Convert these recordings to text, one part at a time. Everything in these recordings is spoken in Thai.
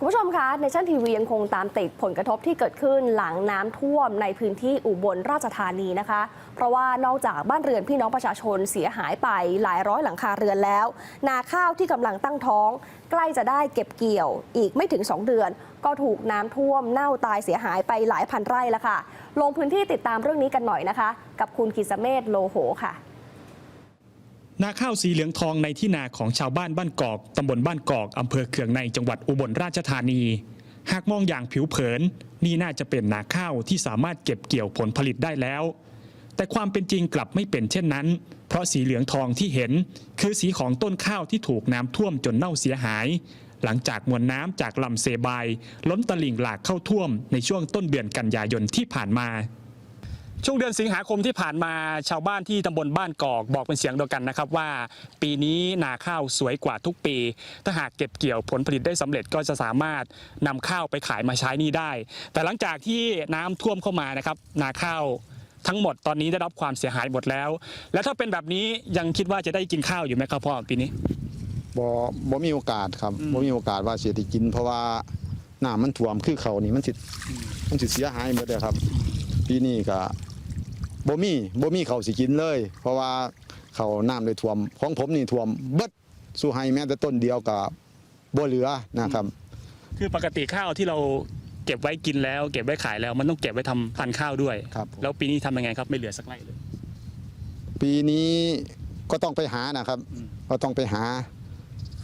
คุณผู้ชมคะ ในชั่นทีวียังคงตามติดผลกระทบที่เกิดขึ้นหลังน้ำท่วมในพื้นที่อุบลราชธานีนะคะ เพราะว่านอกจากบ้านเรือนพี่น้องประชาชนเสียหายไปหลายร้อยหลังคาเรือนแล้ว นาข้าวที่กำลังตั้งท้อง ใกล้จะได้เก็บเกี่ยว อีกไม่ถึง 2 เดือน ก็ถูกน้ำท่วมเน่าตายเสียหายไปหลายพันไร่แล้วค่ะ ลงพื้นที่ติดตามเรื่องนี้กันหน่อยนะคะ กับคุณกิษเมธโลโหค่ะ นาข้าวสีเหลืองทองในที่นาของชาวบ้านบ้านกอกตำบลบ้านกอกอำเภอเขืองในจังหวัดอุบลราชธานี หากมองอย่างผิวเผิน นี่น่าจะเป็นนาข้าวที่สามารถเก็บเกี่ยวผลผลิตได้แล้ว แต่ความเป็นจริงกลับไม่เป็นเช่นนั้น เพราะสีเหลืองทองที่เห็น คือสีของต้นข้าวที่ถูกน้ำท่วมจนเน่าเสียหาย หลังจากมวลน้ำจากลำเซบาย ล้นตลิ่งหลากเข้าท่วมในช่วงต้นเดือนกันยายนที่ผ่านมา ช่วงเดือนสิงหาคมที่ผ่านมาชาวบ้านที่ตำบลบ้านกอกบอกเป็นเสียงเดียวกันนะครับว่า ปีนี้นาข้าวสวยกว่าทุกปี ถ้าหากเก็บเกี่ยวผลผลิตได้สำเร็จก็จะสามารถนำข้าวไปขายมาใช้หนี่ได้ แต่หลังจากที่น้ำท่วมเข้ามานะครับ นาข้าวทั้งหมดตอนนี้ได้รับความเสียหายหมดแล้ว แล้วถ้าเป็นแบบนี้ยังคิดว่าจะได้กินข้าวอยู่ไหมครับพ่อปีนี้บ่บ่มีโอกาสครับอืมบ่มีโอกาสว่าสิได้กิน เพราะว่าน้ำมันท่วมคือเขานี่มันสิมันสิเสียหายหมดเลยครับ ปีนี้ก็ บ่มีบ่มีเขาวสิกินเลย เพราะว่าเขาน้ำได้ท่วม ของผมนี่ท่วมเบิดสู้ให้แม้แต่ต้นเดียวก็บ่เหลือนะครับ คือปกติข้าวที่เราเก็บไว้กินแล้ว เก็บไว้ขายแล้วมันต้องเก็บไว้ทำพันธุ์ข้าวด้วย ครับผม แล้วปีนี้ทำยังไงครับไม่เหลือสักไร่เลย ปีนี้ก็ต้องไปหานะครับ อืมก็ต้องไปหา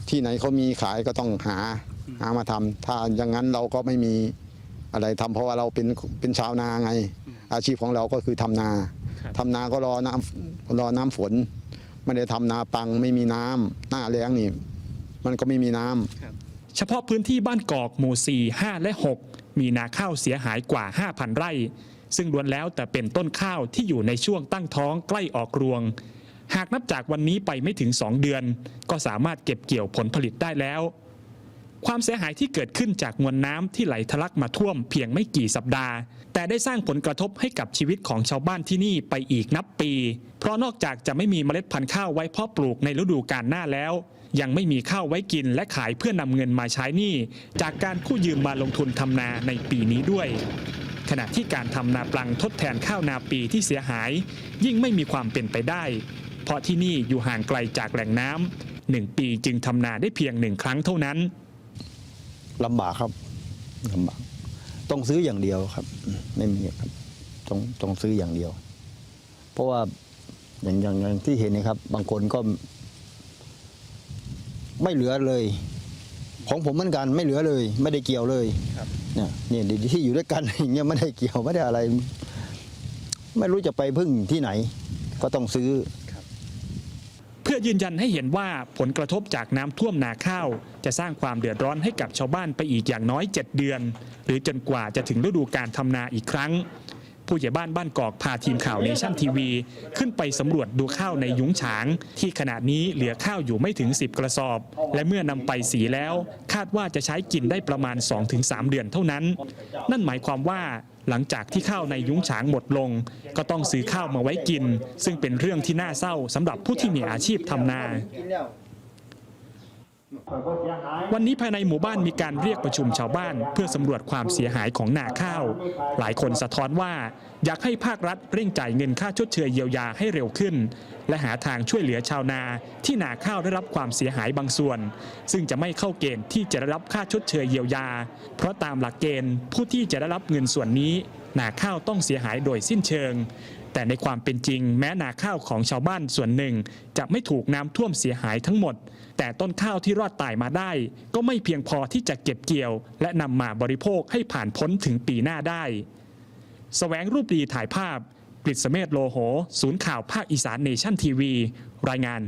ที่ไหนเขามีขายก็ต้องหาอืม หามาทำถ้าอย่างนั้นเราก็ไม่มีอะไรทำเพราะว่าเราเป็นเป็นชาวนาไง อาชีพของเราก็คือทำนาครับทำนาก็รอน้ำรอน้ำฝนไม่ได้ทำนาปังไม่มีน้ำหน้าแล้งนี่ มันก็ไม่มีน้ำเฉพาะพื้นที่บ้านกอกหมู่ 4 5 และ 6 มีนาข้าวเสียหายกว่า 5,000 ไร่ ซึ่งล้วนแล้วแต่เป็นต้นข้าวที่อยู่ในช่วงตั้งท้องใกล้ออกรวง หากนับจากวันนี้ไปไม่ถึง 2 เดือน ก็สามารถเก็บเกี่ยวผลผลิตได้แล้ว ความเสียหายที่เกิดขึ้นจากมวลน้ำที่ไหลทะลักมาท่วมเพียงไม่กี่สัปดาห์ แต่ได้สร้างผลกระทบให้กับชีวิตของชาวบ้านที่นี่ไปอีกนับปี เพราะนอกจากจะไม่มีเมล็ดพันธุ์ข้าวไว้เพาะปลูกในฤดูกาลหน้าแล้ว ยังไม่มีข้าวไว้กินและขายเพื่อนำเงินมาใช้หนี้จากการกู้ยืมมาลงทุนทำนาในปีนี้ด้วยขณะที่การทำนาปลังทดแทนข้าวนาปีที่เสียหาย ยิ่งไม่มีความเป็นไปได้ เพราะที่นี่อยู่ห่างไกลจากแหล่งน้ำหนึ่งปีจึงทำนาได้เพียงหนึ่งครั้งเท่านั้น ลำบากครับลำบาก ต้องซื้ออย่างเดียวครับอืมไม่มีครับ ต้องต้องซื้ออย่างเดียว เพราะว่าอย่างอย่างอย่างที่เห็นนะครับ บางคนก็ ไม่เหลือเลย ของผมเหมือนกันไม่เหลือเลย ไม่ได้เกี่ยวเลยครับ เนี่ยเนี่ยที่อยู่ด้วยกันอย่างเงี้ยไม่ได้เกี่ยวไม่ได้อะไร ไม่รู้จะไปพึ่งที่ไหน ก็ต้องซื้อ เพื่อยืนยันให้เห็นว่าผลกระทบจากน้ำท่วมนาข้าว จะสร้างความเดือดร้อนให้กับชาวบ้านไปอีกอย่างน้อย 7 เดือน หรือจนกว่าจะถึงฤดูการทำนาอีกครั้ง ผู้ใหญ่บ้านบ้านกอกพาทีมข่าวเนชั่นทีวี ขึ้นไปสำรวจดูข้าวในยุ้งฉาง ที่ขณะนี้เหลือข้าวอยู่ไม่ถึง 10 กระสอบ และเมื่อนำไปสีแล้ว คาดว่าจะใช้กินได้ประมาณ 2-3 เดือนเท่านั้น นั่นหมายความว่า หลังจากที่ข้าวในยุ้งฉางหมดลง ก็ต้องซื้อข้าวมาไว้กิน ซึ่งเป็นเรื่องที่น่าเศร้าสำหรับผู้ที่มีอาชีพทำนา วันนี้ภายในหมู่บ้านมีการเรียกประชุมชาวบ้าน เพื่อสำรวจความเสียหายของนาข้าว หลายคนสะท้อนว่า อยากให้ภาครัฐเร่งจ่ายเงินค่าชดเชยเยียวยาให้เร็วขึ้น และหาทางช่วยเหลือชาวนา ที่นาข้าวได้รับความเสียหายบางส่วน ซึ่งจะไม่เข้าเกณฑ์ที่จะได้รับค่าชดเชยเยียวยา เพราะตามหลักเกณฑ์ผู้ที่จะได้รับเงินส่วนนี้ นาข้าวต้องเสียหายโดยสิ้นเชิง แต่ในความเป็นจริงแม้นาข้าวของชาวบ้านส่วนหนึ่ง จะไม่ถูกน้ำท่วมเสียหายทั้งหมด แต่ต้นข้าวที่รอดตายมาได้ ก็ไม่เพียงพอที่จะเก็บเกี่ยว และนำมาบริโภคให้ผ่านพ้นถึงปีหน้าได้แสวงรูปดีถ่ายภาพกฤษเมธโลโห ศูนย์ข่าวภาคอีสานเนชั่นทีวี รายงาน